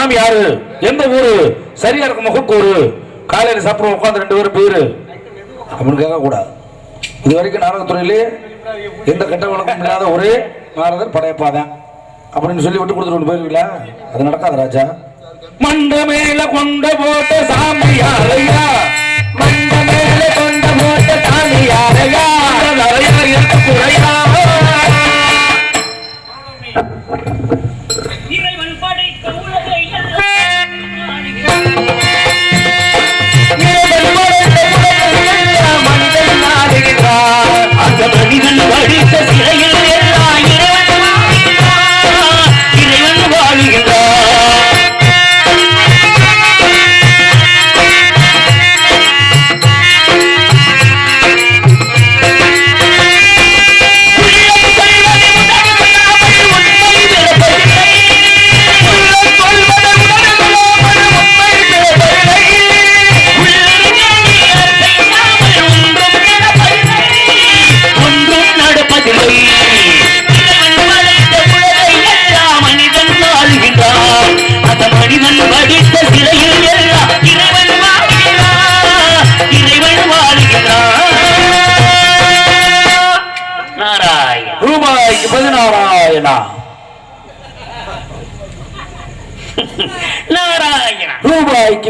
சாமி யாரு? எந்த ஊரு? சரியா இருக்கும் முகக்கூறு காலையில சாப்பிட உட்காந்து ரெண்டு பேரும் பேரு. அப்படின்னு கேட்க கூடாது இது வரைக்கும் நாடகத்துறையிலே எந்த கெட்ட வழக்கம் இல்லாத ஒரே நாரதர் படையப்பாதான் அப்படின்னு சொல்லி விட்டு கொடுத்துட்டு போயிருவீங்களா? அது நடக்காது ராஜா. மண்ட மேல கொண்ட போட்ட சாமி யாரையா மண்ட மேல கொண்ட போட்ட சாமி யாரையா குறையா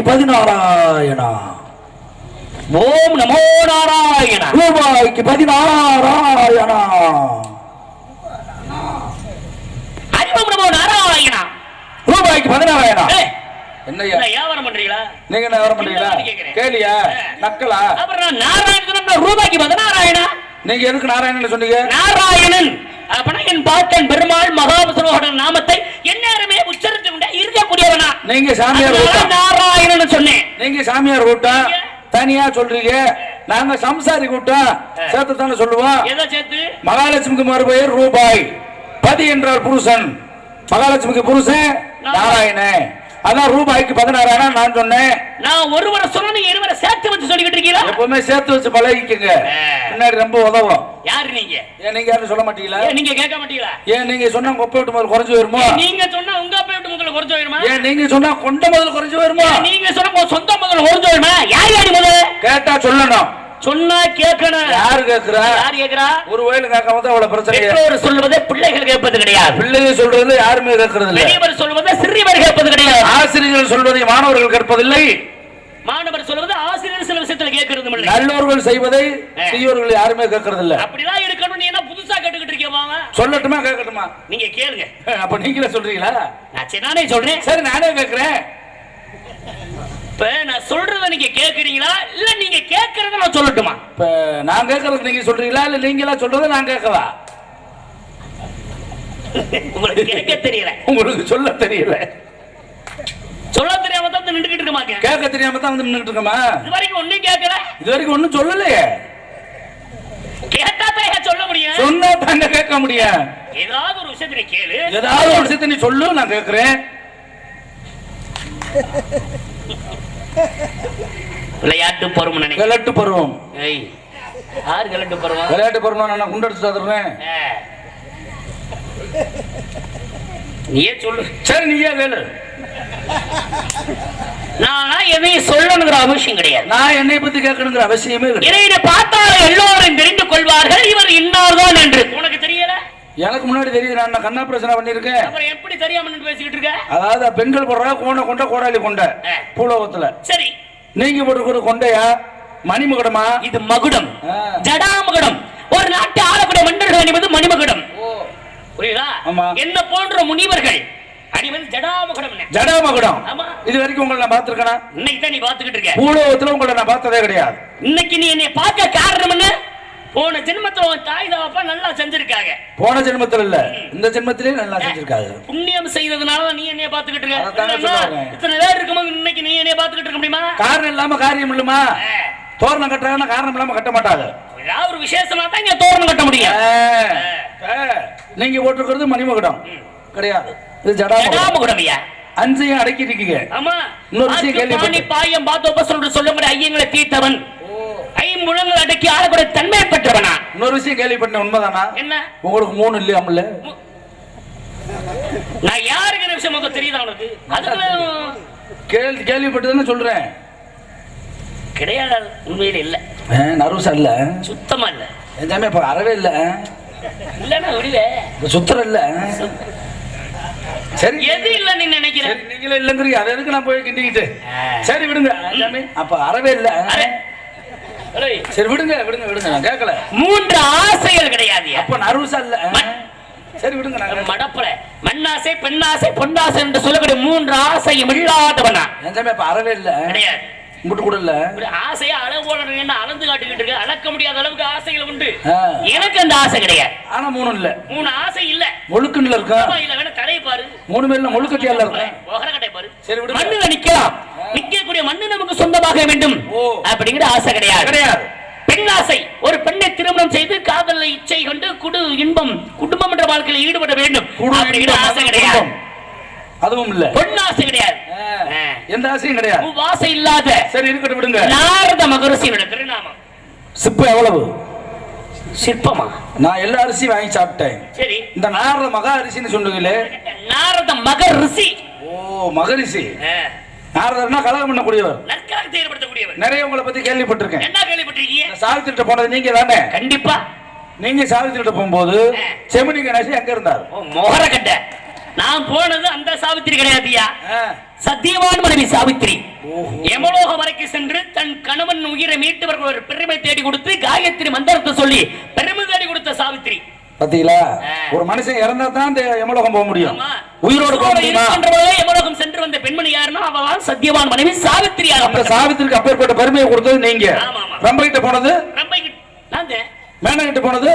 பதினாறாயிரா ஓம் நமோ நாராயண. ரூபாய்க்கு பதினாறாயிரா அறிவம் நமோ நாராயண. ரூபாய்க்கு என்னய்யா? என்ன வியாபாரம் பண்றீங்களா? நீங்க என்ன பண்றீங்களா? கேளியா? நக்கலா? அப்புறம் நாராயணன் ரூபாய்க்கு பதினாராயணா? நீங்க எதுக்கு நாராயணன் சொன்னீங்க? நாராயணன். அப்பனா என் பாட்டன் பெருமாள் மகாபுரோட நாமத்தை இருக்கக்கூடியவனா நீங்க சாமியார் கூட்டம் நாராயணன் சொன்னேன். நீங்க சாமியார் கூட்டம் தனியா சொல்றீங்க. நாங்க சம்சாரி கூட்டம் சேர்த்து தானே சொல்லுவோம் மகாலட்சுமிக்கு மறுபெயர் ரூபாய். பதி என்றால் புருஷன். மகாலட்சுமிக்கு புருஷன் நாராயணன். அதான் ரூபாய்க்கு பதினாறாயிரம் நான் சொன்னேன். நான் ஒருவரை சொன்ன நீங்க இருவரை சேர்த்து வச்சு சொல்லிக்கிட்டு இருக்கீங்களா? எப்பவுமே சேர்த்து வச்சு பழகிக்கங்க. பின்னாடி ரொம்ப உதவும். யாரு நீங்க? ஏன் நீங்க யாரும் சொல்ல மாட்டீங்களா? நீங்க கேட்க மாட்டீங்களா? ஏன் நீங்க சொன்னா கொப்பை விட்டு முதல் குறைஞ்சு வருமோ நீங்க சொன்னா உங்க அப்பா விட்டு முதல்ல குறைஞ்சு போயிருமா? ஏன் நீங்க சொன்னா கொண்ட முதல் குறைஞ்சு வருமோ நீங்க சொன்னா சொந்த முதல்ல குறைஞ்சு போயிருமா? யார் யாரு முதல்ல? கேட்டா சொல்லணும். சொன்னா கேட்கணும் யாரு கேக்குறா? யார் கேக்குறா? ஒரு வயலு கேட்காம தான் அவ்வளவு பிரச்சனை பெற்றோர் சொல்வதை பிள்ளைகள் கேட்பது கிடையாது. பிள்ளைங்க சொல்றது யாருமே கேட்கறது இல்ல பெரியவர் சொல்வதை சிறியவர் கேட்பது கிடையாது. ஆசிரியர்கள் சொல்வதை மாணவர்கள் கேட்பதில்லை. மாணவர் சொல்வது ஆசிரியர் சில விஷயத்துல கேட்கறது இல்லை. செய்வதை தீயோர்கள் யாருமே கேட்கறது இல்ல அப்படிலாம் இருக்கணும் நீ என்ன புதுசா கேட்டுக்கிட்டு இருக்கீங்க மாமா சொல்லட்டுமா கேட்கட்டுமா? நீங்க கேளுங்க. அப்ப நீங்களே சொல்றீங்களா? நான் நானே சொல்றேன். சரி நானே கேட்கிறேன் இப்ப நான் சொல்றத நீங்க கேக்குறீங்களா? இல்ல நீங்க கேக்குறத நான் சொல்லட்டுமா? இப்ப நான் கேட்கறது நீங்க சொல்றீங்களா? இல்ல நீங்களா சொல்றதை நான் கேட்கவா? உங்களுக்கு கேட்க தெரியல. உங்களுக்கு சொல்ல தெரியல. சொல்ல தெரியாம தான் வந்து நின்றுகிட்டு கேட்க தெரியாம தான் வந்து நின்னுட்டு இருக்கமா? இது வரைக்கும் ஒண்ணும் கேட்கல. இது வரைக்கும் ஒண்ணும் சொல்லலையே. கேட்டா தான் சொல்ல முடியும்? சொன்னா தாங்க கேட்க முடியும். ஏதாவது ஒரு விஷயத்துல கேளு. ஏதாவது ஒரு விஷயத்தை நீ சொல்லு நான் கேட்கிறேன். விளையாட்டு பருவம் நினைக்கிறேன். விளையாட்டு பருவம். ஏய் யார் விளையாட்டு பருவம் விளையாட்டு பருவம் நான் குண்டடிச்சு தந்துடுறேன். நீயே சொல்லு. சரி நீயே கேளு நான் எதையும் சொல்லணுங்கிற அவசியம் கிடையாது. நான் என்னை பத்தி கேட்கணுங்கிற அவசியமே இறைவனை பார்த்தால் எல்லோரும் தெரிந்து கொள்வார்கள். இவர் இன்னார்தான் என்று. உனக்கு தெரியல? எனக்கு முன்னாடி தெரியுது நான் கண்ணா பிரச்சனை பண்ணிருக்கேன் எப்படி தெரியாம பேசிக்கிட்டு இருக்க? அதாவது பெண்கள் போடுறா கோண கொண்ட கோடாலி கொண்ட. பூலோகத்துல. சரி. நீங்க போட்டுக்கிற கொண்டையா? மணிமகுடமா? இது மகுடம். ஜடாமகுடம். ஒரு நாட்டு ஆளக்கூடிய மன்னர்கள் அணிவது மணிமகுடம். புரியுதா. என்ன போன்ற முனிவர்கள் அணிவது ஜடாமகுடம் ஜடாமகுடம். இது வரைக்கும் உங்களை நான் பார்த்திருக்கேனா? இன்னைக்கு தான் நீ பாத்துக்கிட்டு இருக்க. பூலோகத்துல உங்களை நான் பார்த்ததே கிடையாது. இன்னைக்கு நீ என்னை பார்க்க காரணம் என்ன? போன ஜென்மத்துல உன் தாய் தகப்பா நல்லா செஞ்சிருக்காங்க. போன ஜென்மத்துல இல்ல. இந்த ஜென்மத்திலே நல்லா செஞ்சிருக்காங்க. புண்ணியம் செய்ததுனால தான் நீ என்னைய பாத்துக்கிட்டு இருக்க. இத்தனை பேர் இருக்கும்போது இன்னைக்கு நீ என்னைய பாத்துக்கிட்டு இருக்க முடியுமா? காரணம் இல்லாம காரியம் இல்லமா. தோரணம் கட்டுறாங்கன்னா காரணம் இல்லாம கட்ட மாட்டாங்க. ஏதாவது ஒரு விசேஷமா தான் இங்க தோரணம் கட்ட முடியும். நீங்க போட்டிருக்கிறது மணிமகுடம். கிடையாது. இது ஜடாமகுடம். ஐயா அஞ்சையும் அடக்கி இருக்கீங்க. ஆமா. இன்னொரு விஷயம். பாணி பாயம் பாத்தோப்ப சொல்ற சொல்ல முடிய ஐயங்களை தீர்த்தவன். ஐம்புலங்கள் அடக்கி ஆளக்கூடிய தன்மை பெற்றவனா? இன்னொரு விஷயம் கேள்விப்பட்டேன் உண்மைதானா? என்ன? உங்களுக்கு மூணு இல்லையாமல்ல நான் யாருங்கிற விஷயம் உனக்கு தெரியுதா உனக்கு கேள்வி கேள்விப்பட்டு தானே சொல்றேன். கிடையாது? உண்மையில இல்ல. நர்வஸ் இல்ல? சுத்தமா இல்ல. எல்லாமே இப்ப அறவே இல்ல. இல்லன்னா விடுவே சுத்தரம் இல்ல. சரி. எது இல்ல நீ நினைக்கிற? சரி நீங்களே இல்லைங்கிறீங்க. அதை எதுக்கு நான் போய் கிண்டிக்கிட்டு. சரி விடுங்க. அப்ப அறவே இல்ல. சரி விடுங்க விடுங்க விடுங்க. நான் கேட்கல மூன்று ஆசைகள் கிடையாது. அப்ப நர்வஸா இல்ல சரி விடுங்க. மடப்பல மண்ணாசை பெண்ணாசை பொன்னாசை என்று சொல்லக்கூடிய மூன்று ஆசையும் இல்லாதவனா? இப்ப அறவே இல்ல. கிடையாது. முட்டு கூட இல்ல? ஆசையா அளவோட என்ன அளந்து காட்டிக்கிட்டு இருக்கு அளக்க முடியாத அளவுக்கு ஆசைகள் உண்டு. எனக்கு அந்த ஆசை கிடையாது. ஆனா மூணும் இல்ல. மூணு ஆசை இல்ல. முழுக்குன்னுல இருக்கா? இல்ல வேணா தலையை பாரு. மூணு பேர்ல முழுக்கட்டியால இருக்கா? ஒகரக்கட்டை பாரு. சரி, விடுங்க. மண்ணுல நிக்கலாம் நிக்கக்கூடிய மண்ணு நமக்கு சொந்தமாக வேண்டும். அப்படிங்கிற ஆசை கிடையாது. கிடையாது. பெண்ணாசை ஒரு பெண்ணை திருமணம் செய்து காதல இச்சை கொண்டு குடு இன்பம் குடும்பம் என்ற வாழ்க்கையில் ஈடுபட வேண்டும். அப்படிங்கிற ஆசை கிடையாது. அதுவும் இல்ல. பொன்னாசை கிடையாது. ஆ. ஆ. எந்த ஆசையும் கிடையாது. ஆசை இல்லாத சரி இருக்கட்டும் விடுங்க. நாரத மகரிஷியோட திருநாமம். சிப்பு எவ்வளவு? சிற்பமா? நான் எல்லா அரிசியும் வாங்கி சாப்பிட்டேன். சரி. இந்த நார மகா அரிசின்னு சொன்னீங்களே நாரத மகர் ரிஷி ஓ மகரிஷி. நாரதர்னா கலகம் பண்ணக்கூடியவர். நற்கரகத்தை ஏற்படுத்தக்கூடியவர். நிறைய உங்களை பத்தி கேள்விப்பட்டிருக்கேன். என்ன கேள்விப்பட்டிருக்கீங்க? சாவித்திரிட்ட போனது நீங்க தானே? கண்டிப்பா. நீங்க சாவித்திரிட்ட போகும்போது செமினி கணேசன் எங்க இருந்தார். ஓ, மொகரக்கட்டை நான் போனது அந்த சாவித்திரி கிடையாதுயா. சத்தியவான் மனைவி சாவித்திரி. ஓஹோ. யமலோக வரைக்கும் சென்று தன் கணவன் உயிரை மீட்டவர்கள் ஒரு பெருமை தேடி கொடுத்து காயத்ரி மந்திரத்தை சொல்லி பெருமை தேடி கொடுத்த சாவித்திரி. பாத்தீங்களா. ஒரு மனுஷன் இறந்தா தான் இந்த யமலோகம் போக முடியும். உயிரோடு போக முடியுமா? யமலோகம் சென்று வந்த பெண்மணி யாருன்னா அவள் சத்தியவான் மனைவி சாவித்திரி சாவித்திரிக்கு அப்பேற்பட்ட பெருமையை கொடுத்தது நீங்க. ரொம்ப கிட்ட போனது? ரொம்ப கிட்ட-. மேன கிட்ட போனது?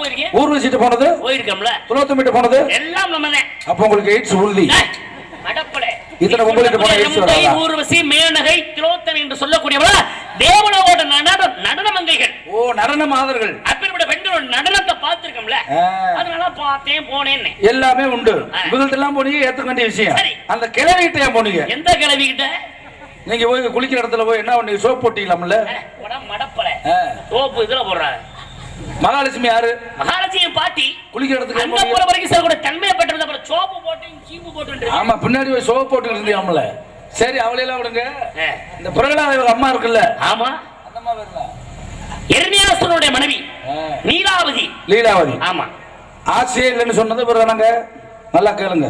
போயிருக்கேன். ஊர்வசிட்ட போனது? போயிருக்கோம்ல. துளோத்தம் கிட்ட போனது? எல்லாம் நம்ம அப்ப உங்களுக்கு எய்ட்ஸ் உறுதி. மடப்படை. இத்தனை போனா எம்பை, வராதா? ஊர்வசி மேனகை திலோத்தமை என்று சொல்லக்கூடியவள தேவனோட நடன நடன மங்கைகள் ஓ நடன மாதர்கள். அப்பேற்பட்ட பெண்களோட நடனத்தை பார்த்திருக்கோம்ல. அதனால பார்த்தேன் போனேன்னு. எல்லாமே உண்டு. எல்லாம் போனீங்க ஏத்துக்க வேண்டிய விஷயம். அந்த கிழவிகிட்ட ஏன் போனீங்க? எந்த கிழவி கிட்ட நீங்க போய் குளிக்கிற இடத்துல போய் என்ன பண்ணீங்க? சோப் போட்டீங்களாம்ல? மடப்படை ஆ. சோப்பு இதுல போடுறாங்க மகாலட்சுமி யாரு? மகாலட்சுமி பாட்டி குளிக்கிற இடத்துக்கு வரைக்கும் சார் கூட தன்மையை அப்புறம் சோப்பு போட்டு சீப்பு போட்டு ஆமா பின்னாடி போய் சோப் போட்டு இருந்தியாம்ல. சரி அவளையெல்லாம் விடுங்க. இந்த பிரகலாத இவங்க அம்மா இருக்குல்ல. ஆமா. அந்த அம்மா வரல எர்மியாசுரனுடைய மனைவி நீலாவதி லீலாவதி. ஆமா. ஆசையே இல்லைன்னு சொன்னது பிறகு நல்லா கேளுங்க.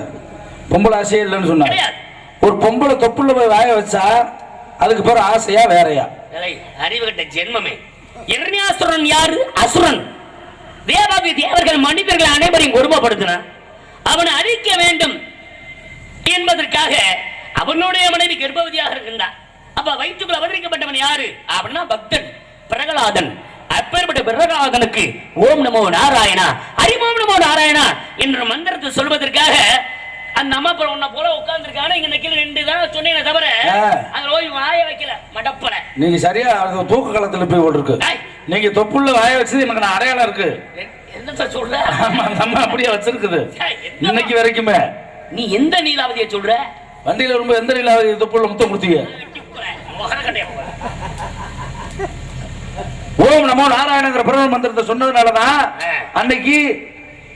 பொம்பளை ஆசையே இல்லைன்னு சொன்னாங்க ஒரு பொம்பளை தொப்புள்ள போய் வாய வச்சா அதுக்கு பிறகு ஆசையா வேறையா? அறிவுகட்ட ஜென்மமே. எர்மியாசுரன் யாரு? அசுரன். தேவாதி தேவர்கள் மனிதர்கள் அனைவரையும் கொடுமைப்படுத்தினான் அவனை அழிக்க வேண்டும் என்பதற்காக அவனுடைய மனைவி கர்ப்பவதியாக இருக்கின்றார் அப்ப வயிற்றுக்குள் அவதரிக்கப்பட்டவன் யாரு? அப்படின்னா பக்தன் பிரகலாதன். அப்பேற்பட்ட பிரகலாதனுக்கு ஓம் நமோ நாராயணா ஹரிமோம் நமோ நாராயணா என்ற மந்திரத்தை சொல்வதற்காக அந்த அம்மா போல உன்னை போல உட்கார்ந்துருக்கான இங்க நிக்கிற ரெண்டு தான் சொன்னேனே தவிர. அங்க போய் வாய வைக்கல மடப்பல. நீங்க சரியா தூக்க காலத்துல போய் இருக்கு ஏய். நீங்க தொப்புள்ள வாய வச்சது எனக்கு நான் அடையாளம் இருக்கு. சொல்ற? ஆமா அப்படியே வச்சிருக்குது. இன்னைக்கு வரைக்குமே. நீ எந்த நீலாவதிய சொல்ற? வண்டியில வரும்போது எந்த இல்லாத தொப்புள்ள முத்தம் கொடுத்தீங்க. ஓம் நமோ நாராயணங்கிற பிரதம மந்திரத்தை சொன்னதுனாலதான். அன்னைக்கு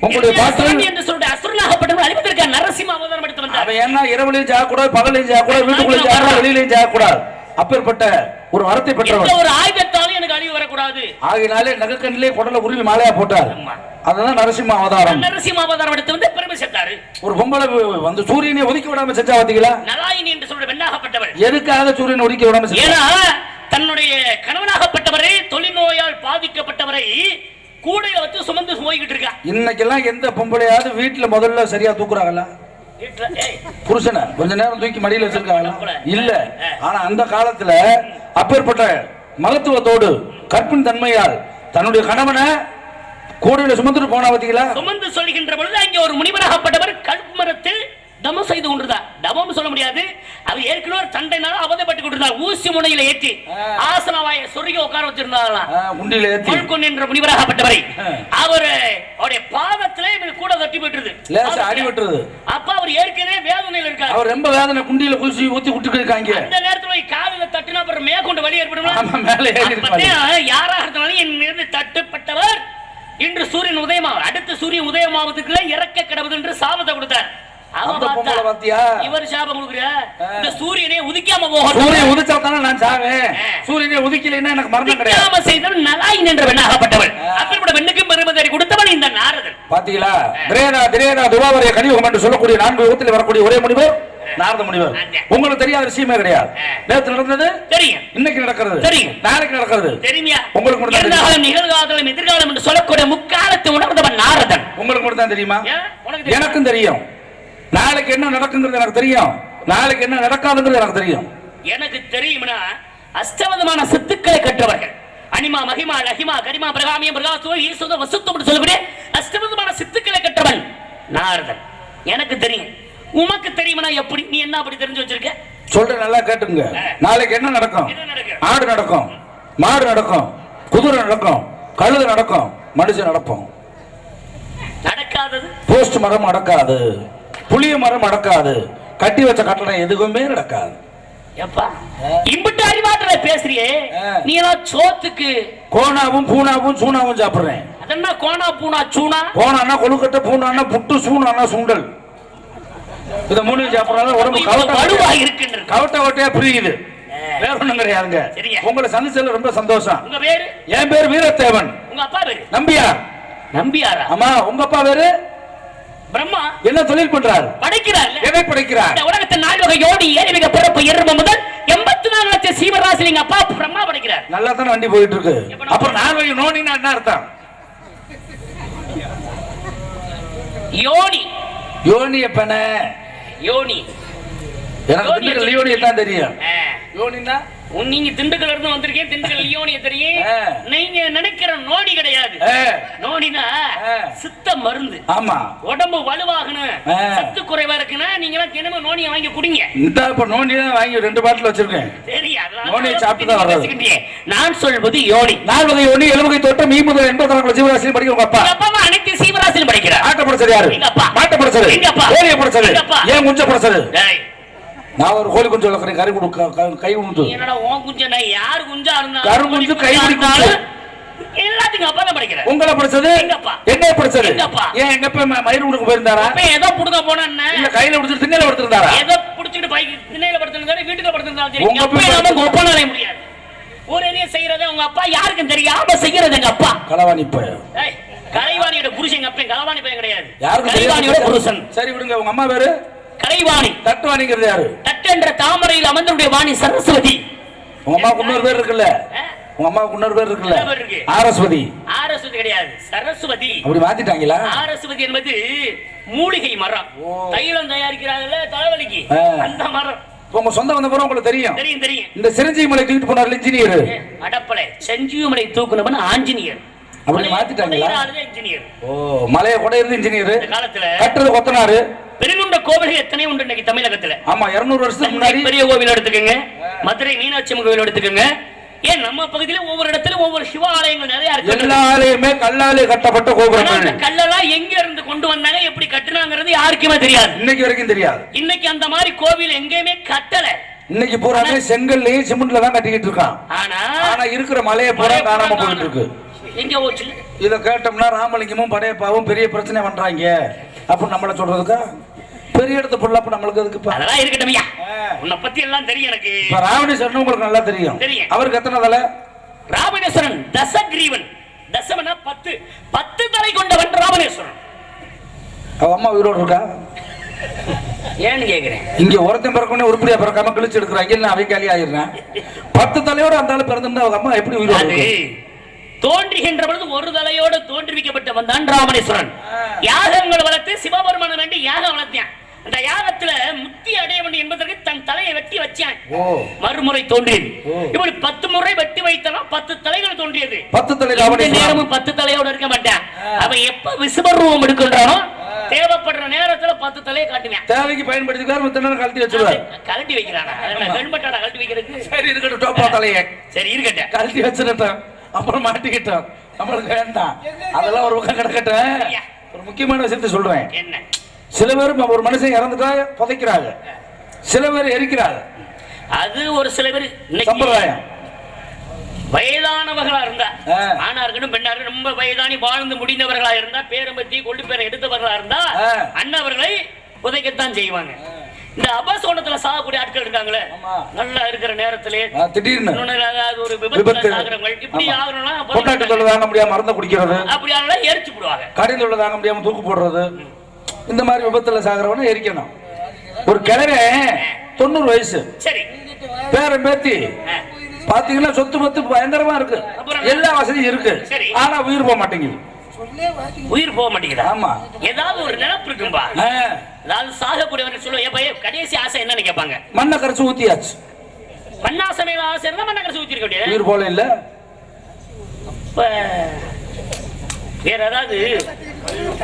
உங்களுடைய பாட்டு என்று சொல்லிட்டு அசுரனாகப்பட்டவர் அழிவதற்காக நரசிம்ம அவதாரம் எடுத்து வந்தார். அவன் என்ன இரவுலையும் ஜாகக்கூடாது பகலையும் ஜாகக்கூடாது வீட்டுக்குள்ளேயும் ஜாகக்கூடாது வெளியிலையும் ஜாகக்கூடாது. அப்பேற்பட்ட ஒரு வரத்தை பெற்றவர். ஒரு ஆயுதத்தாலும் வரக்கூடாது. ஆகினாலே நகக்கண்ணிலே குடல உருவி மாலையா போட்டார். அதுதான் நரசிம்ம அவதாரம். நரசிம்ம அவதாரம் எடுத்து வந்து பெருமை சேர்த்தாரு. ஒரு பொம்பளை வந்து சூரியனை ஒதுக்கி விடாம செஞ்சா பாத்தீங்களா? நலாயினி என்று சொல்ற பெண்ணாகப்பட்டவர் எதுக்காக சூரியனை ஒதுக்கி விடாம ஏன்னா தன்னுடைய கணவனாகப்பட்டவரை தொழில்நோயால் பாதிக்கப்பட்டவரை கூடையில வச்சு சுமந்து போய்கிட்டு இருக்கா. இன்னைக்கெல்லாம் எந்த பொம்பளையாவது வீட்டுல முதல்ல சரியா தூக்குறாங்களா? புருஷனை கொஞ்ச நேரம் தூக்கி மடியில வச்சிருக்காங்களா? இல்ல. ஆனா அந்த காலத்துல அப்பேற்பட்ட மகத்துவத்தோடு கற்பின் தன்மையால் தன்னுடைய கணவனை கூடையில சுமந்துட்டு போனா பாத்தீங்களா? சுமந்து சொல்கின்ற பொழுது அங்கே ஒரு முனிவராகப்பட்டவர் கல்மரத்தில் தமம் செய்து கொண்டிருந்தார் தமம் சொல்ல முடியாது. அவர் ஏற்கனவே ஒரு தண்டைனால அவதைப்பட்டு கொண்டிருந்தார் ஊசி முனையில ஏற்றி ஆசனவாய சொருகி உட்கார கொள்கொன் என்ற முனிவராகப்பட்டவரை. அவரு அவருடைய பாதத்திலே இவனுக்கு கூட தட்டி போட்டுருது லேசா அடி விட்டுருது. அப்ப அவர் ஏற்கனவே வேதனையில் இருக்கார். அவர் ரொம்ப வேதனை குண்டியில குளிச்சு ஊத்தி விட்டுட்டு இருக்காங்க அந்த நேரத்துல காலில தட்டினா அப்புறம் மேற்கொண்டு வழி ஏற்படும்? மேல யாராக இருந்தாலும் என் தட்டுப்பட்டவர். இன்று சூரியன் உதயமாகும் அடுத்த சூரியன் உதயமாவதுக்குள்ள இறக்க கிடவுது என்று சாபத்தை கொடுத்தார். அவன் பொம்பளை பார்த்தா, பாத்தியா? இவர் சாபம். இந்த சூரியனே உதிக்காம போகட்டும் சூரியன் உதிச்சா தானே நான் சாவேன். சூரியனை உதிக்கலைன்னா எனக்கு மரணம் கிடையாது. உதிக்காம செய்தவன் நலாய் நின்ற பெண்ணாகப்பட்டவள் ஆ. அப்படிப்பட்ட பெண்ணுக்கும் பெருமதி கொடுத்தவன் இந்த நாரதன். பாத்தீங்களா? திரேதா திரேதா துபாவரிய கலியுகம் என்று சொல்லக்கூடிய நான்கு யுகத்தில் வரக்கூடிய ஒரே முனிவர் நாரத முனிவர். உங்களுக்கு தெரியாத விஷயமே கிடையாது. நேத்து நடந்தது? தெரியும். இன்னைக்கு நடக்கிறது. தெரியும். நாளைக்கு நடக்கிறது. தெரியுமியா? உங்களுக்கு மட்டும் நிகழ்காலம் எதிர்காலம் என்று சொல்லக்கூடிய முக்காலத்தை உணர்ந்தவன் நாரதன். உங்களுக்கு மட்டும் தான் தெரியுமா தெரியுமா? எனக்கும் தெரியும். நாளைக்கு என்ன நடக்குங்கிறது எனக்கு தெரியும். நாளைக்கு என்ன நடக்காதுங்கிறது எனக்கு தெரியும். எனக்கு தெரியும்னா அஷ்டவிதமான சித்துக்களை கற்றவர்கள் அனிமா மகிமா லஹிமா கரிமா பிரகாமியம் பிரகாசுவ ஈசுத வசுத்தம் சொல்லக்கூடிய அஷ்டவிதமான சித்துக்களை கற்றவன் நாரதன். எனக்கு தெரியும். உமக்கு தெரியுமா எப்படி? நீ என்ன அப்படி தெரிஞ்சு வச்சிருக்க? சொல்ற நல்லா கேட்டுங்க நாளைக்கு என்ன நடக்கும்? என்ன நடக்கும்? ஆடு நடக்கும். மாடு நடக்கும். குதிரை நடக்கும். கழுது நடக்கும். மனுஷன் நடப்போம். நடக்காதது? போஸ்ட் மரம் நடக்காது. புளிய மரம் நடக்காது கட்டி வச்ச கட்டணம் எதுவுமே நடக்காது. எப்பா? இம்பிட்டு அறிவாற்றலை பேசுறியே. நீ எல்லாம் சோத்துக்கு. கோணாவும் பூனாவும் சூனாவும் சாப்பிடுறேன். அதென்ன கோணா பூனா சூனா கோணான்னா கொழுக்கட்டை பூனான்னா புட்டு சூனான்னா சுண்டல். இத மூணு சாப்பிடறாங்க உடம்பு கவட்ட வலுவா இருக்கின்றது கவட்ட கவட்டையா புரியுது. வேற ஒண்ணும் கிடையாதுங்க. உங்களை சந்திச்சதுல ரொம்ப சந்தோஷம். உங்க பேரு? என் பேர் வீரத்தேவன். உங்க அப்பா பேரு? நம்பியார். நம்பியாரா? ஆமா உங்க அப்பா பேரு? என்ன தொழில் பண்றாரு? படைக்கிறார்ல எதை படைக்கிறார்? இந்த உலகத்தின் நால்வகை யோடி ஏறிமிக பிறப்பு எறும்பு முதல் எண்பத்தி நாலு லட்சம் சீவராசி எங்க அப்பா பிரம்மா படைக்கிறார். நல்லா தானே வண்டி போயிட்டு இருக்கு அப்புறம் நாலு வகை நோனின்னா என்ன அர்த்தம்? யோனி. யோனி எப்பன? யோனி. எனக்கு யோனி தான் தெரியும். யோனின்னா? நீங்க திண்டுக்கல்ல இருந்து வந்திருக்கீங்க திண்டுக்கல் யோனிய தெரியும். நீங்க நினைக்கிற நோடி கிடையாது நோடினா. சித்த மருந்து ஆமா உடம்பு வலுவாகணும். சத்து குறைவா இருக்குன்னா நீங்க எல்லாம் தினமும் நோனியை வாங்கி குடிங்க இந்த இப்ப நோண்டி தான் வாங்கி ரெண்டு பாட்டில் வச்சிருக்கேன் சரி நோனியை சாப்பிட்டு தான். பேசிக்கிட்டே. நான் சொல்வது யோனி நாலு வகை யோனி ஏழு வகை தோட்டம் மீ முதல் எண்பத்தி நாலு ஜீவராசியும் படிக்க உங்க அப்பா அப்பாவும் அனைத்து சீவராசிலும் படிக்கிறார் ஆட்ட படைச்சது யாரு அப்பா. மாட்ட படைச்சது அப்பா. கோழியை படைச்சது அப்பா. ஏன் படைச்சது டேய், நான் ஒரு கோழி குஞ்சு வளர்க்குறேன் கறி கொடு க- க- கை நீ என்னடா உன் குஞ்சனா யார் குஞ்சா இருந்தாலும் கருங்குஞ்சு, குஞ்சா கைப்பிடி குஞ்சு. எல்லாத்துக்கும் அப்பா தான் படிக்கிறார் உங்களை படிச்சது. என்ன படிச்சது. ஏன் எங்க அப்பா மயிர் உனக்கு போயிருந்தாரா? அப்ப ஏதோ புடுங்க போனா இல்ல கையில பிடிச்சிட்டு திண்ணையில படுத்திருந்தாரா? ஏதோ புடிச்சிட்டு பைக்கு திண்ணையில படுத்திருந்தாலும் வீட்டுல படுத்திருந்தாலும் சரி. உங்க அப்பா உங்க ஒப்பனை அடைய முடியாது. ஒரு எதையும் செய்யறதை உங்க அப்பா யாருக்கும் தெரியாம செய்யறது எங்க அப்பா. களவாணி போய் கலைவாணியோட புருஷன் எங்க அப்பா கலவாணி பையன் கிடையாது. யாருக்கு கலைவாணியோட புருஷன். சரி விடுங்க உங்க அம்மா பேரு? கலைவாணி. தட்டுவாணிங்கிறது யாரு? தட்டென்ற தாமரையில் அமர்ந்தருடைய வாணி சரஸ்வதி. உங்க அம்மாவுக்கு இன்னொரு பேர் இருக்குல்ல? உங்க அம்மாவுக்கு இன்னொரு பேர் இருக்குல்ல? ஆரஸ்வதி. ஆரஸ்வதி கிடையாது சரஸ்வதி. அப்படி மாத்திட்டாங்களா? ஆரஸ்வதி என்பது மூலிகை மரம். தைலம் தயாரிக்கிறாங்கல்ல தலைவலிக்கு. அந்த மரம். உங்க சொந்த வந்த பிறகு உங்களுக்கு தெரியும். தெரியும் தெரியும். இந்த சிரஞ்சீவி மலை தூக்கிட்டு போனார்ல இன்ஜினியர் ஏ, அடப்பலை. செஞ்சியுமலை தூக்குனவன் ஆஞ்சநேயர் அப்படி மாத்திட்டாங்களா? இன்ஜினியர் ஓ மலையை கொடையிறது இன்ஜினியர் இந்த காலத்துல கட்டுறது கொத்தனாரு. பெருங்குண்ட கோவில்கள் எத்தனை உண்டு இன்னைக்கு தமிழகத்துல? ஆமா இருநூறு வருஷத்துக்கு முன்னாடி பெரிய கோவில் எடுத்துக்கோங்க. மதுரை மீனாட்சி அம்மன் கோவில் எடுத்துக்கோங்க. ஏன் நம்ம பகுதியில ஒவ்வொரு இடத்துல ஒவ்வொரு சிவ ஆலயங்கள் நிறைய இருக்கு. எல்லா ஆலயமே கல்லாலே கட்டப்பட்ட கோபுரங்கள். அந்த கல்லெல்லாம் எங்க இருந்து கொண்டு வந்தாங்க எப்படி கட்டுனாங்கிறது யாருக்குமே தெரியாது. இன்னைக்கு வரைக்கும் தெரியாது. இன்னைக்கு அந்த மாதிரி கோவில் எங்கேயுமே கட்டல. இன்னைக்கு பூராமே செங்கல்லையும் சிமெண்ட்ல தான் கட்டிக்கிட்டு இருக்கான். ஆனா ஆனா இருக்கிற மலையை பூரா காணாம போயிட்டு இருக்கு எங்க போச்சு இத கேட்டோம்னா ராமலிங்கமும் படையப்பாவும் பெரிய பிரச்சனை பண்றாங்க. அப்படின்னு நம்மள சொல்றதுக்கா? பெரிய இடத்து பொருளாப்ப நம்மளுக்கு அதுக்கு அதெல்லாம் இருக்கட்டும் ஐயா. உன்னை பத்தி எல்லாம் தெரியும் எனக்கு. இப்ப ராவணேஸ்வரன் உங்களுக்கு நல்லா தெரியும். தெரியும். அவருக்கு எத்தனை தலை? ராவணேஸ்வரன் தசகிரீவன். தசமனா பத்து. பத்து தலை கொண்டவன் ராவணேஸ்வரன். அவ அம்மா உயிரோடு இருக்கா? ஏன்னு கேக்குறேன்? இங்க ஒருத்தன் பிறக்கணும் உருப்படியா பிறக்காம கிழிச்சு எடுக்கிறாங்க இல்ல காலி ஆயிடுறேன்? பத்து தலையோட அந்த ஆளு பிறந்திருந்தா அவங்க அம்மா எப்படி உயிரோடு? தோன்றுகின்ற பொழுது ஒரு தலையோடு தோன்றுவிக்கப்பட்டவன் தான் ராமணேஸ்வரன் யாகங்கள் வளர்த்து சிவபெருமான் வேண்டி யாகம் வளர்த்தியான் அந்த யாகத்துல முத்தி அடைய வேண்டும் என்பதற்கு தன் தலையை வெட்டி வச்சான் ஓ மறுமுறை தோன்றியது. இப்படி பத்து முறை வெட்டி வைத்தலாம் பத்து தலைகள் தோன்றியது. பத்து தலை நேரமும் பத்து தலையோட இருக்க மாட்டான். அவன் எப்ப விசுவரூபம் எடுக்கின்றானோ தேவைப்படுற நேரத்துல பத்து தலையை காட்டுவேன். தேவைக்கு மத்த நேரம் கழட்டி வச்சிருவார் கழட்டி வைக்கிறானா? ஹெல்மெட்டாடா கழட்டி வைக்கிறதுக்கு? சரி இருக்கட்டும் டோப்பா தலையை. சரி இருக்கட்டும். கழட்டி வச்சிருட்டோம் அப்புறம் மாட்டிக்கிட்டோம். நம்மளுக்கு வேண்டாம். அதெல்லாம் ஒரு பக்கம் கிடக்கட்டும். ஒரு முக்கியமான விஷயத்த சொல்றேன். என்ன? சில பேர் ஒரு மனுஷன் இறந்துட்டா புதைக்கிறாங்க. சில பேர் எரிக்கிறாங்க. அது ஒரு சில பேர் சம்பிரதாயம். வயதானவர்களா இருந்தா. ஆணா இருக்கணும் பெண்ணா இருக்கணும் ரொம்ப வயதானி வாழ்ந்து முடிந்தவர்களா இருந்தா பேரம் பத்தி கொண்டு பேரை எடுத்தவர்களா இருந்தா. அண்ணவர்களை புதைக்கத்தான் செய்வாங்க. இந்த அபசோனத்துல சாகக்கூடிய ஆட்கள் இருக்காங்களே. நல்லா இருக்கிற நேரத்திலே திடீர்னு. ஏதாவது ஒரு விபத்து சாகுறவங்க இப்படி. ஆகணும்னா தாங்க முடியாம மறந்து குடிக்கிறது. அப்படி எரிச்சு போடுவாங்க. கடி தொழில் தாங்க முடியாம தூக்கு போடுறது. இந்த மாதிரி விபத்துல சாகிறவன எரிக்கணும். ஒரு கிழமை தொண்ணூறு வயசு. சரி. பேரன் பேத்தி. பாத்தீங்கன்னா சொத்து பத்து பயங்கரமா இருக்கு. அப்புறம்? எல்லா வசதியும் இருக்கு. சரி. ஆனா உயிர் போக மாட்டேங்குது. உயிர் போக மாட்டேங்குதா? ஆமா. ஏதாவது ஒரு நினைப்பு இருக்கும்பா. அதாவது சாகக்கூடியவர்கள் சொல்லுவோம் ஏப்பா ஏய், கடைசி ஆசை என்னன்னு கேட்பாங்க மண்ணை கரைச்சு ஊத்தியாச்சு மண்ணாசமையில ஆசை இருந்தா மண்ணை கடைசி ஊத்திருக்க முடியாது. உயிர் போல இல்ல. வேற ஏதாவது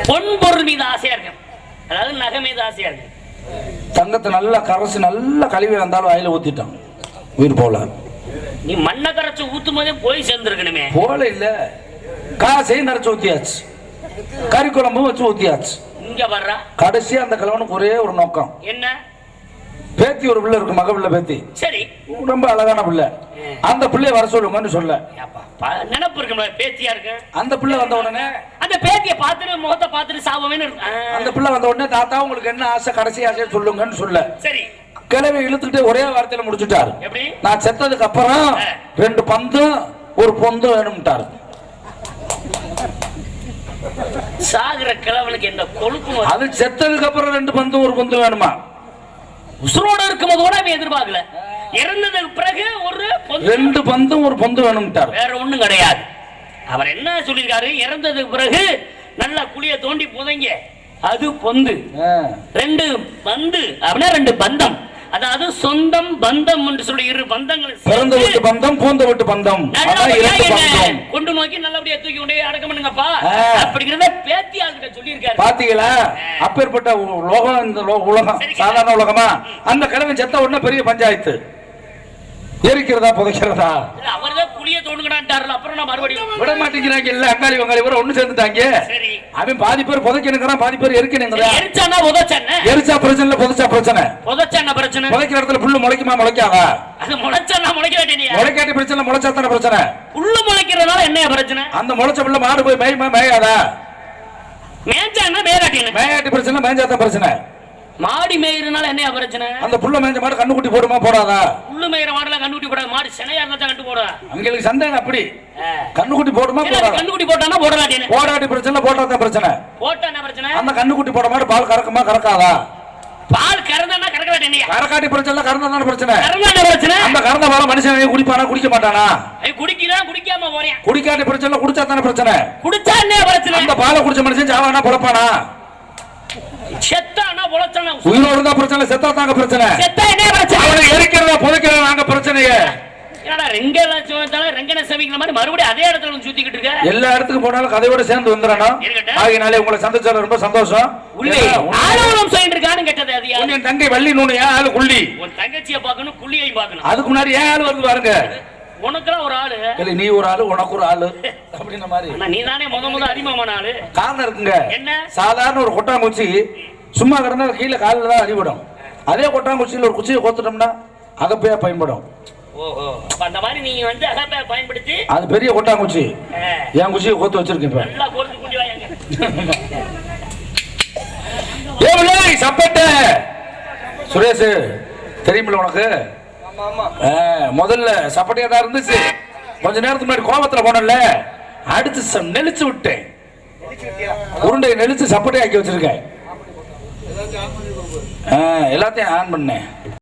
பொன் பொருள் மீது ஆசையா இருக்கு அதாவது நகை மீது ஆசையா இருக்கு தங்கத்தை நல்லா கரைச்சு நல்லா கழுவி வந்தாலும் வாயில ஊத்திட்டான். உயிர் போல நீ மண்ணை கரைச்சு ஊத்தும் போதே போய் சேர்ந்துருக்கணுமே. போல இல்ல. காசையும் நிறைச்சு ஊத்தியாச்சு. கறி குழம்பும் வச்சு ஊத்தியாச்சு. இங்க வர்றா. கடைசியா அந்த கிழவனுக்கு ஒரே ஒரு நோக்கம். என்ன? பேத்தி ஒரு பிள்ளை இருக்கு மக பிள்ளை பேத்தி. சரி. ரொம்ப அழகான பிள்ளை. அந்த பிள்ளைய வர சொல்லுங்கன்னு சொல்ல. நினப்பு இருக்கும்ல பேத்தியா இருக்கு? அந்த பிள்ளை வந்த உடனே அந்த பேத்திய பார்த்துட்டு முகத்தை பார்த்துட்டு. ஆ, அந்த பிள்ளை வந்த உடனே தாத்தா உங்களுக்கு என்ன ஆசை கடைசி ஆசை சொல்லுங்கன்னு சொல்ல. சரி. கிழவி இழுத்துட்டு ஒரே வார்த்தையில முடிச்சுட்டாரு. எப்படி? நான் செத்ததுக்கு அப்புறம். ரெண்டு பந்தும் ஒரு பொந்தும் வேணும்ட்டாரு. சாகுற கிழவனுக்கு என்ன கொழுப்பு? அது செத்ததுக்கு அப்புறம் ரெண்டு பந்தும் ஒரு பொந்தும் வேணுமா? உசுரோட இருக்கும்போது கூட அவன் எதிர்பார்க்கல. இறந்ததுக்கு பிறகு ஒரு ரெண்டு பந்தும் ஒரு பொந்து வேணும்ட்டாரு. வேற ஒண்ணும் கிடையாது. அவர் என்ன சொல்லியிருக்காரு? இறந்ததுக்கு பிறகு நல்லா குழிய தோண்டி புதைங்க. அது பொந்து. ரெண்டு பந்து அப்படின்னா ரெண்டு பந்தம். அதாவது சொந்தம் பந்தம் என்று சொல்லி இரு பந்தங்கள் பிறந்த விட்டு பந்தம் பூந்த விட்டு பந்தம். கொண்டு நோக்கி நல்லபடியா தூக்கி கொண்டு அடக்கம் பண்ணுங்கப்பா. அப்படிங்கிறத பேத்தி ஆள்கிட்ட சொல்லியிருக்காரு. பாத்தீங்களா? அப்பேற்பட்ட உ- லோகம் இந்த உலகம். சாதாரண உலகமா? அந்த கிழமை செத்த உடனே பெரிய பஞ்சாயத்து. எரிக்கிறதா புதைக்கிறதா? அவர்தான் தோண்டுங்கடான்ட்டாருல அப்புறம் நான் மறுபடியும் விட மாட்டேங்கிறாங்க இல்ல அங்காளி வங்காளி கூட ஒண்ணு சேர்ந்துட்டாங்க. சரி. அவன் பாதி பேர் புதைக்கணுங்கிறான் பாதி பேர் எரிக்கணுங்கிறான் எரிச்சானா புதைச்சானே எரிச்சா பிரச்சனை இல்ல புதைச்சா பிரச்சனை. புதைச்சான பிரச்சனை? புதைக்கிற இடத்துல புல்லு முளைக்குமா முளைக்காதா? அது முளைச்சானா முளைக்க வேண்டியது முளைக்காட்டி பிரச்சனை முளைச்சா தானே பிரச்சனை? புல்லு முளைக்கிறதுனால என்ன பிரச்சனை? அந்த முளைச்ச புள்ள மாடு போய் மேயுமா மேயாதா? மேய்ச்சானா மேலாட்டின மேயாட்டி பிரச்சனை மேய்ஞ்சாதான் பிரச்சனை. மாடி மேயிறதுனால என்ன பிரச்சனை? அந்த புள்ள மேய்ஞ்ச மாடு கண்ணுக்குட்டி போடுமா போடாதா? புல்லு மேயிற மாடுலாம் கண்டுபிடி போடாது மாடு சினையா இருந்தா தான் கண்டு போடும் அவங்களுக்கு சந்தேகம் அப்படி. ஆ. கண்ணுக்குட்டி போடுமா போடாதா? கண்டுபிடி போட்டானா போடலாட்டின போடாட்டி பிரச்சனை போட்டாதான் பிரச்சனை. போட்டா என்ன பிரச்சனை? அந்த கண்ணுக்குட்டி போட மாடு பால் கறக்குமா கறக்காதா? பால் கறந்தானா கறக்க வேண்டிய கறக்காட்டி பிரச்சனை கறந்தா தானே பிரச்சனை. கறந்தா என்ன பிரச்சனை. அந்த கறந்த பாலை மனுஷன் குடிப்பானா குடிக்க மாட்டானா? ஐய், குடிக்கிறான் குடிக்காம போறேன். குடிக்காட்டி பிரச்சனை குடிச்சா தானே பிரச்சனை. குடிச்சா என்ன பிரச்சனை? அந்த பாலை குடிச்ச மனுஷன் சாவானா பொழப்பானா? செத்தானா பொழச்சானா உயிரோடு இருந்தா பிரச்சனை செத்தா தாங்க பிரச்சனை. செத்தா என்ன பிரச்சனை? அவனை எரிக்கிறதா புதைக்கிறதா நாங்க பிரச்சனையே. என்னடா ரெங்கெல்லாம் சுமத்தாலும் ரெங்கனை சமைக்கிற மாதிரி மறுபடியும் அதே இடத்துல சுத்திக்கிட்டு இருக்க? எல்லா இடத்துக்கு போனாலும் கதையோட சேர்ந்து இருக்கட்டும். ஆகினாலே உங்களை சந்திச்சதுல ரொம்ப சந்தோஷம். உள்ளே ஆளவனம் சொல்லிட்டு இருக்கான்னு கேட்டது அது? உன்னை தங்கை வள்ளி நூனு ஏன் ஆளு குள்ளி? உன் தங்கச்சியை பார்க்கணும் குள்ளியையும் பார்க்கணும். அதுக்கு முன்னாடி ஏன் ஆளு வருது பாருங்க. உனக்கெல்லாம் ஒரு ஆளு. இல்லை நீ ஒரு ஆளு உனக்கு ஒரு ஆளு. அப்படின்ற மாதிரி. நீ தானே முத முத அறிமுகமான ஆளு. காரணம் இருக்குங்க. என்ன? சாதாரண ஒரு கொட்டாங்குச்சி சும்மா கிடந்தா கீழே காலில் தான் அடிபடும். அதே கொட்டாங்குச்சியில் ஒரு குச்சியை கோத்துட்டோம்னா அகப்பையா பயன்படும். அந்த மாதிரி நீங்க வந்து அகப்பை பயன்படுத்தி அது பெரிய கொட்டாங்குச்சி. என் குச்சியை கோத்து வச்சிருக்கேன் இப்ப. சப்பட்ட. சுரேஷ் தெரியுமில்ல உனக்கு? முதல்ல சப்பட்டையா தான் இருந்துச்சு. கொஞ்ச நேரத்துக்கு முன்னாடி கோபத்துல போனல அடுத்து நெளிச்சு விட்டேன். உருண்டையை நெளிச்சு சப்பட்டையாக்கி வச்சிருக்கேன். ஆ, எல்லாத்தையும் ஆன் பண்ணேன்.